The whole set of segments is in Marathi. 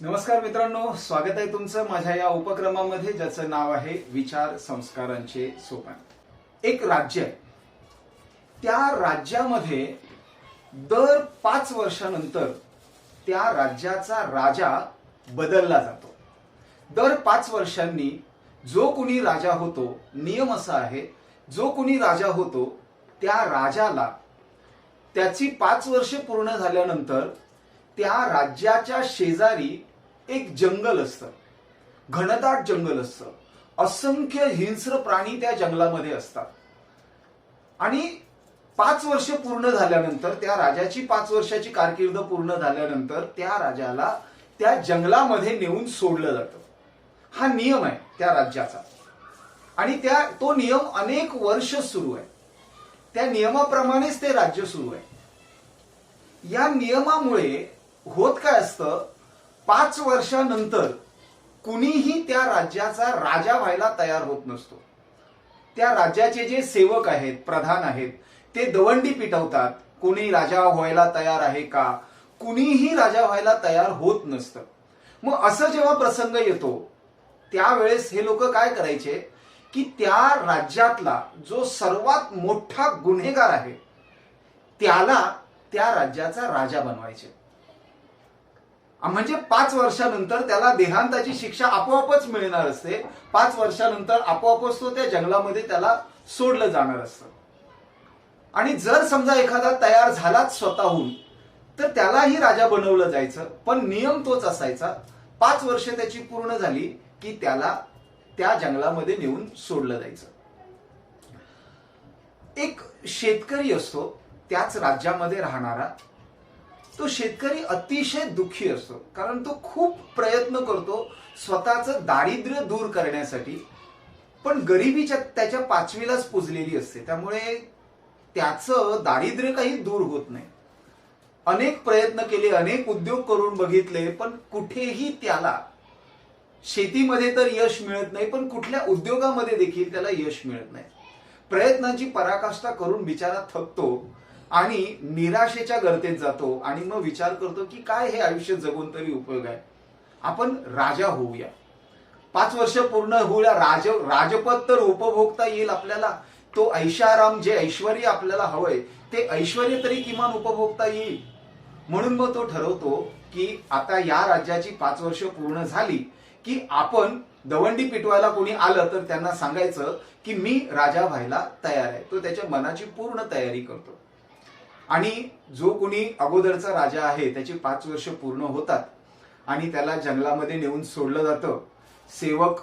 नमस्कार मित्रांनो स्वागत आहे तुमचं माझ्या या उपक्रमामध्ये ज्याचं नाव आहे विचार संस्कारांचे सोपान. एक राज्य आहे. त्या राज्यामध्ये दर पाच वर्षानंतर त्या राज्याचा राजा बदलला जातो. दर पाच वर्षांनी जो कुणी राजा होतो नियम असा आहे जो कुणी राजा होतो त्या राजाला त्याची पाच वर्षे पूर्ण झाल्यानंतर त्या राज्याच्या शेजारी एक जंगल असतं. घनदाट जंगल असतं. असंख्य हिंस्र प्राणी त्या जंगलामध्ये असतात. आणि पाच वर्ष पूर्ण झाल्यानंतर त्या राजाची पाच वर्षाची कारकीर्द पूर्ण झाल्यानंतर त्या राजाला त्या जंगलामध्ये नेऊन सोडलं जातं. हा नियम आहे त्या राज्याचा. आणि त्या तो नियम अनेक वर्ष सुरू आहे. त्या नियमाप्रमाणेच ते राज्य सुरू आहे. या नियमामुळे होत काय असतं? पाच वर्षानंतर कुणीही त्या राज्याचा राजा व्हायला तयार होत नसतो. त्या राज्याचे जे सेवक आहेत प्रधान आहेत ते दवंडी पिटवतात कुणी राजा व्हायला तयार आहे का? कुणीही राजा व्हायला तयार होत नसतं. मग असं जेव्हा प्रसंग येतो त्यावेळेस हे लोक काय करायचे? की त्या राज्यातला जो सर्वात मोठा गुन्हेगार आहे त्याला त्या राज्याचा राजा बनवायचे. म्हणजे पाच वर्षानंतर त्याला देहांताची शिक्षा आपोआपच मिळणार असते. पाच वर्षानंतर आपोआपच तो त्या जंगलामध्ये त्याला सोडलं जाणार असतं. आणि जर समजा एखादा तयार झालाच स्वतःहून तर त्यालाही राजा बनवलं जायचं. पण नियम तोच असायचा. पाच वर्ष त्याची पूर्ण झाली की त्याला त्या जंगलामध्ये नेऊन सोडलं जायचं. एक शेतकरी असतो त्याच राज्यामध्ये राहणारा तो शेतकरी अतिशय दुःखी असतो. कारण तो खूप प्रयत्न करतो स्वतःचं दारिद्र्य दूर करण्यासाठी. पण गरिबीच्या त्याच्या पाचवीलाच पुजलेली असते. त्यामुळे त्याचं दारिद्र्य काही दूर होत नाही. अनेक प्रयत्न केले अनेक उद्योग करून बघितले पण कुठेही त्याला शेतीमध्ये तर यश मिळत नाही पण कुठल्या उद्योगामध्ये देखील त्याला यश मिळत नाही. प्रयत्नांची पराकाष्ठा करून बिचारा थकतो. आणि निराशेच्या गर्तेत जातो आणि मग विचार करतो की काय हे आयुष्य जगून तरी उपयोग आहे. आपण राजा होऊया. पाच वर्ष पूर्ण होऊया. राज राजपद तर उपभोगता येईल आपल्याला. तो ऐशाराम जे ऐश्वर आपल्याला हवंय ते ऐश्वर तरी किमान उपभोगता येईल. म्हणून मग तो ठरवतो की आता या राज्याची पाच वर्ष पूर्ण झाली की आपण दवंडी पिटवायला कोणी आलं तर त्यांना सांगायचं की मी राजा व्हायला तयार आहे. तो त्याच्या मनाची पूर्ण तयारी करतो. आणि जो कोणी अगोदरचा राजा आहे त्याची पाच वर्ष पूर्ण होतात आणि त्याला जंगलामध्ये नेऊन सोडलं जातं. सेवक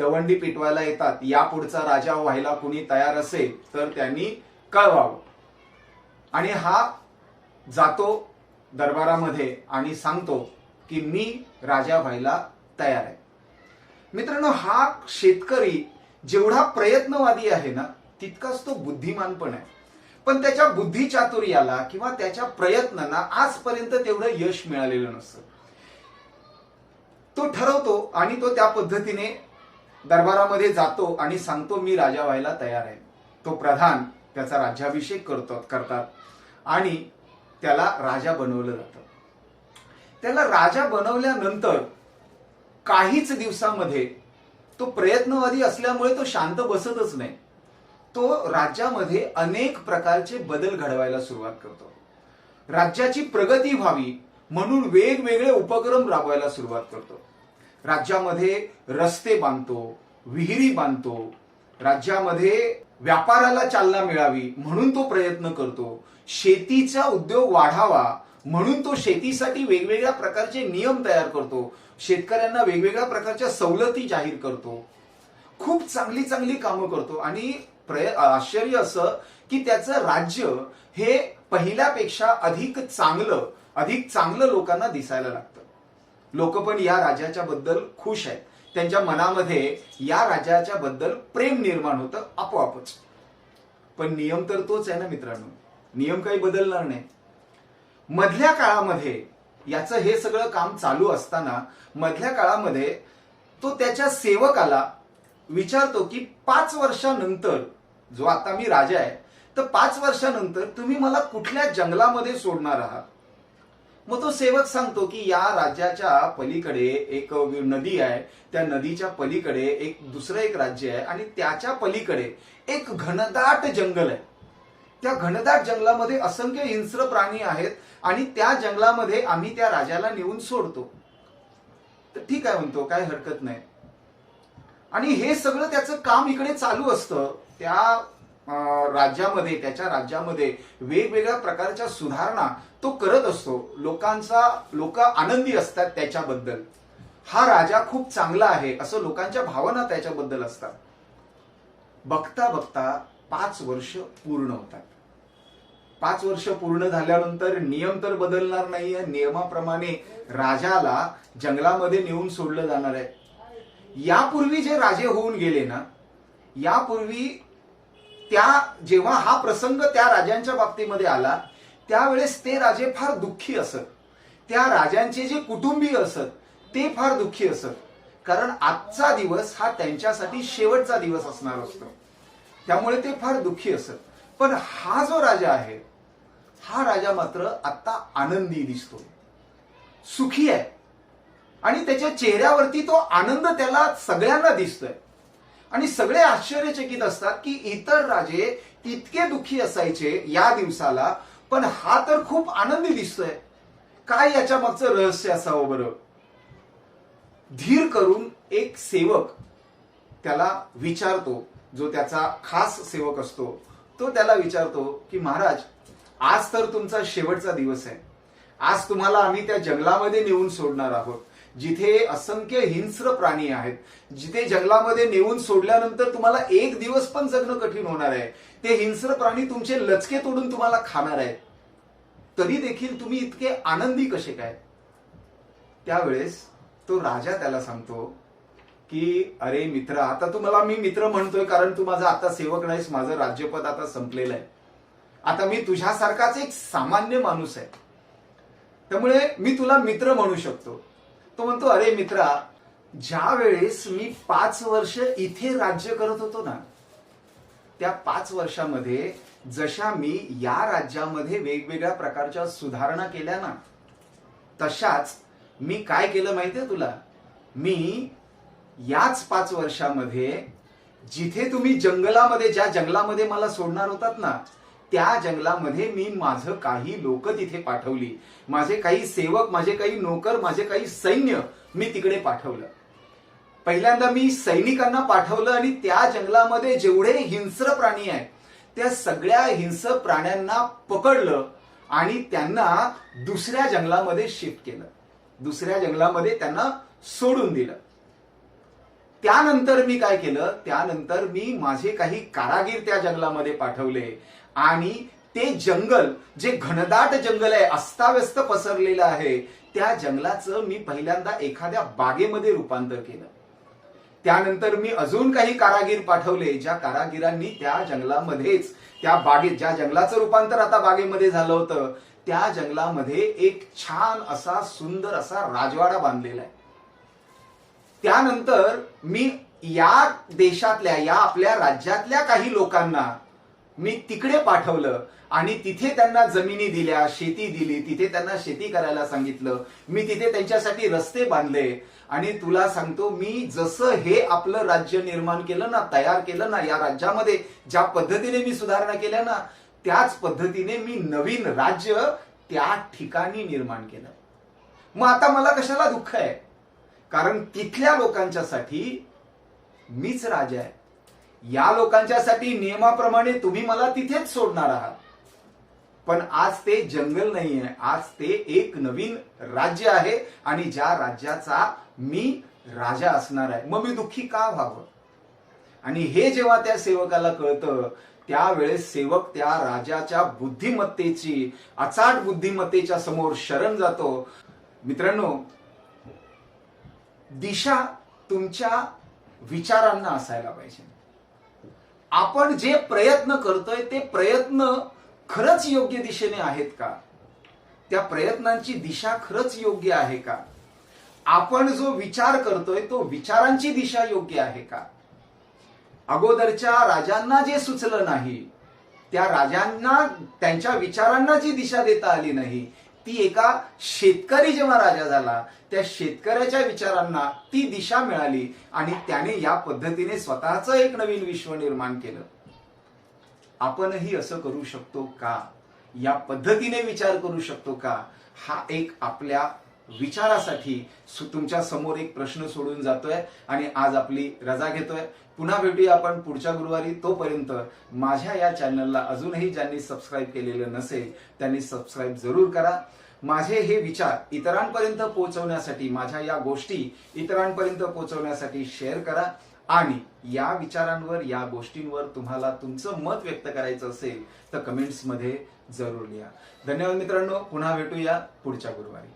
दवंडी पिटवायला येतात. या पुढचा राजा व्हायला कुणी तयार असेल तर त्यांनी कळवावं. आणि हा जातो दरबारामध्ये आणि सांगतो की मी राजा व्हायला तयार आहे. मित्रांनो हा शेतकरी जेवढा प्रयत्नवादी आहे ना तितकाच तो बुद्धिमान पण आहे. पण त्याच्या बुद्धिचातुर्याला किंवा त्याच्या प्रयत्नांना आजपर्यंत तेवढं यश मिळालेलं नसतं. तो ठरवतो आणि तो त्या पद्धतीने दरबारामध्ये जातो आणि सांगतो मी राजा व्हायला तयार आहे. तो प्रधान त्याचा राज्याभिषेक करतो करतात आणि त्याला राजा बनवलं जातं. त्याला राजा बनवल्यानंतर काहीच दिवसामध्ये तो प्रयत्नवादी असल्यामुळे तो शांत बसतच नाही. तो राज्यामध्ये अनेक प्रकारचे बदल घडवायला सुरुवात करतो. राज्याची प्रगती व्हावी म्हणून वेगवेगळे उपक्रम राबवायला सुरुवात करतो. राज्यामध्ये रस्ते बांधतो विहिरी बांधतो राज्यामध्ये व्यापाराला चालना मिळावी म्हणून तो प्रयत्न करतो शेतीचा उद्योग वाढावा म्हणून तो शेतीसाठी वेगवेगळ्या प्रकारचे नियम तयार करतो शेतकऱ्यांना वेगवेगळ्या प्रकारच्या सवलती जाहीर करतो खूप चांगली चांगली कामं करतो आणि प्रय आश्चर्य असं की त्याचं राज्य हे पहिल्यापेक्षा अधिक चांगलं अधिक चांगलं लोकांना दिसायला लागतं. लोक पण या राजाच्या बद्दल खुश आहेत. त्यांच्या मनामध्ये या राज्याच्या बद्दल प्रेम निर्माण होतं आपोआपच. पण नियम तर तोच आहे ना मित्रांनो. नियम काही बदलणार नाही. मधल्या काळामध्ये याचं हे सगळं काम चालू असताना मधल्या काळामध्ये तो त्याच्या सेवकाला विचारतो की पाच वर्षानंतर जो आता मी राजा आहे तर पाच वर्षानंतर तुम्ही मला कुठल्या जंगलामध्ये सोडणार आहात? मग तो सेवक सांगतो की या राज्याच्या पलीकडे एक नदी आहे त्या नदीच्या पलीकडे एक दुसरं एक राज्य आहे आणि त्याच्या पलीकडे एक घनदाट जंगल आहे. त्या घनदाट जंगलामध्ये असंख्य हिंस्र प्राणी आहेत आणि त्या जंगलामध्ये आम्ही त्या राजाला नेऊन सोडतो. तर ठीक आहे म्हणतो काय हरकत नाही. आणि हे सगळं त्याचं काम इकडे चालू असतं. त्या राज्यामध्ये त्याच्या राज्यामध्ये वेगवेगळ्या प्रकारच्या सुधारणा तो करत असतो. लोकांचा लोक आनंदी असतात त्याच्याबद्दल. हा राजा खूप चांगला आहे असं लोकांच्या भावना त्याच्याबद्दल असतात. बघता बघता पाच वर्ष पूर्ण होतात. पाच वर्ष पूर्ण झाल्यानंतर नियम तर बदलणार नाहीये. नियमाप्रमाणे राजाला जंगलामध्ये नेऊन सोडलं जाणार आहे. यापूर्वी जे राजे होऊन गेले ना यापूर्वी त्या जेव्हा हा प्रसंग त्या राजांच्या बाबतीमध्ये आला त्यावेळेस ते राजे फार दुःखी असत. त्या राजांचे जे कुटुंबीय असत ते फार दुःखी असत. कारण आजचा दिवस हा त्यांच्यासाठी शेवटचा दिवस असणार असतो. त्यामुळे ते फार दुःखी असत. पण हा जो राजा आहे हा राजा मात्र आता आनंदी दिसतो सुखी आहे. आणि त्याच्या चेहऱ्यावरती तो आनंद त्याला सगळ्यांना दिसतोय. आणि सगळे आश्चर्यचकित असतात की इतर राजे इतके दुःखी असायचे या दिवसाला पण हा तर खूप आनंदी दिसतोय. काय याच्या मागचं रहस्य असावं बरं? धीर करून एक सेवक त्याला विचारतो जो त्याचा खास सेवक असतो तो त्याला विचारतो की महाराज आज तर तुमचा शेवटचा दिवस आहे. आज तुम्हाला आम्ही त्या जंगलामध्ये नेऊन सोडणार आहोत. जिथे असंख्य हिंस्र प्राणी आहेत जिथे जंगलामध्ये नेऊन सोडल्यानंतर तुम्हाला एक दिवस पण जगणं कठीण होणार आहे. ते हिंस्र प्राणी तुमचे लचके तोडून तुम्हाला खाणार आहेत. तरी देखील तुम्ही इतके आनंदी कसे काय? त्यावेळेस तो राजा त्याला सांगतो की अरे मित्र आता तुम्हाला मी मित्र म्हणतोय कारण तू माझा आता सेवक नाहीस माझं राज्यपद आता संपलेलं आहे. आता मी तुझ्यासारखाच एक सामान्य माणूस आहे. त्यामुळे मी तुला मित्र म्हणू शकतो. तो म्हणतो अरे मित्रा ज्या वेळेस मी पाच वर्ष इथे राज्य करत होतो ना त्या पाच वर्षामध्ये जशा मी या राज्यामध्ये वेगवेगळ्या प्रकारच्या सुधारणा केल्या ना तशाच मी काय केलं माहितीये तुला? मी याच पाच वर्षामध्ये जिथे तुम्ही जंगलामध्ये ज्या जंगलामध्ये मला सोडणार होतात ना त्या जंगलामध्ये मी माझं काही लोक तिथे पाठवली. माझे काही सेवक माझे काही नोकर माझे काही सैन्य मी तिकडे पाठवलं. पहिल्यांदा मी सैनिकांना पाठवलं आणि त्या जंगलामध्ये जेवढे हिंस्र प्राणी आहेत त्या सगळ्या हिंस्र प्राण्यांना पकडलं आणि त्यांना दुसऱ्या जंगलामध्ये शिफ्ट केलं. दुसऱ्या जंगलामध्ये त्यांना सोडून दिलं. त्यानंतर मी काय केलं? त्यानंतर मी माझे काही कारागीर त्या जंगलामध्ये पाठवले. आणि ते जंगल जे घनदाट जंगल आहे अस्ताव्यस्त पसरलेलं आहे त्या जंगलाचं मी पहिल्यांदा एखाद्या बागेमध्ये रूपांतर केलं. त्यानंतर मी अजून काही कारागीर पाठवले ज्या कारागिरांनी त्या जंगलामध्येच त्या बागेत ज्या जंगलाचं रूपांतर आता बागेमध्ये झालं होतं त्या जंगलामध्ये एक छान असा सुंदर असा राजवाडा बांधलेला आहे. त्यानंतर मी या देशातल्या या आपल्या राज्यातल्या काही लोकांना मी तिकडे पाठवलं आणि तिथे त्यांना जमिनी दिल्या शेती दिली तिथे त्यांना शेती करायला सांगितलं. मी तिथे त्यांच्यासाठी रस्ते बांधले आणि तुला सांगतो मी जसं हे आपलं राज्य निर्माण केलं ना तयार केलं ना या राज्यामध्ये ज्या पद्धतीने मी सुधारणा केल्या ना त्याच पद्धतीने मी नवीन राज्य त्या ठिकाणी निर्माण केलं. मग आता मला कशाला दुःख आहे? कारण तिथल्या लोकांच्यासाठी मीच राजा आहे. या लोकांच्यासाठी नियमाप्रमाणे तुम्ही मला तिथेच सोडणार आहात. पण आज ते जंगल नाही आहे आज ते एक नवीन राज्य आहे आणि ज्या राज्याचा मी राजा असणार आहे. मग मी दुःखी का व्हावं? आणि हे जेव्हा त्या सेवकाला कळतं त्यावेळेस सेवक त्या राजाच्या बुद्धिमत्तेची अचाट बुद्धिमत्तेच्या समोर शरण जातो. मित्रांनो दिशा तुमच्या विचारांना असायला पाहिजे. आपण जे प्रयत्न करतोय ते प्रयत्न खरंच योग्य दिशेने आहेत का? त्या प्रयत्नांची दिशा खरंच योग्य आहे का? आपण जो विचार करतोय तो विचारांची दिशा योग्य आहे का? अगोदरच्या राजांना जे सुचलं नाही त्या राजांना त्यांच्या विचारांना जी दिशा देता आली नाही ती एका शेतकरी जेव्हा राजा झाला त्या शेतकऱ्याच्या विचारांना ती दिशा मिळाली आणि त्याने या पद्धतीने स्वतःच एक नवीन विश्व निर्माण केलं. आपणही असं करू शकतो का? या पद्धतीने विचार करू शकतो का? हा एक आपल्या विचारासाठी तुमच्यासमोर एक प्रश्न सोडून जातोय आणि आज आपली रजा घेतोय. पुन्हा भेटूया आपण पुढच्या गुरुवारी तोपर्यंत. माझ्या या चॅनलला अजूनही ज्यांनी सबस्क्राईब केलेलं नसेल त्यांनी सबस्क्राईब जरूर करा. माझे हे विचार इतरांपर्यंत पोहोचवण्यासाठी माझ्या या गोष्टी इतरांपर्यंत पोहोचवण्यासाठी शेअर करा. आणि या विचारांवर या गोष्टींवर तुम्हाला तुमचं मत व्यक्त करायचं असेल तर कमेंट्समध्ये जरूर लिहा. धन्यवाद मित्रांनो. पुन्हा भेटूया पुढच्या गुरुवारी.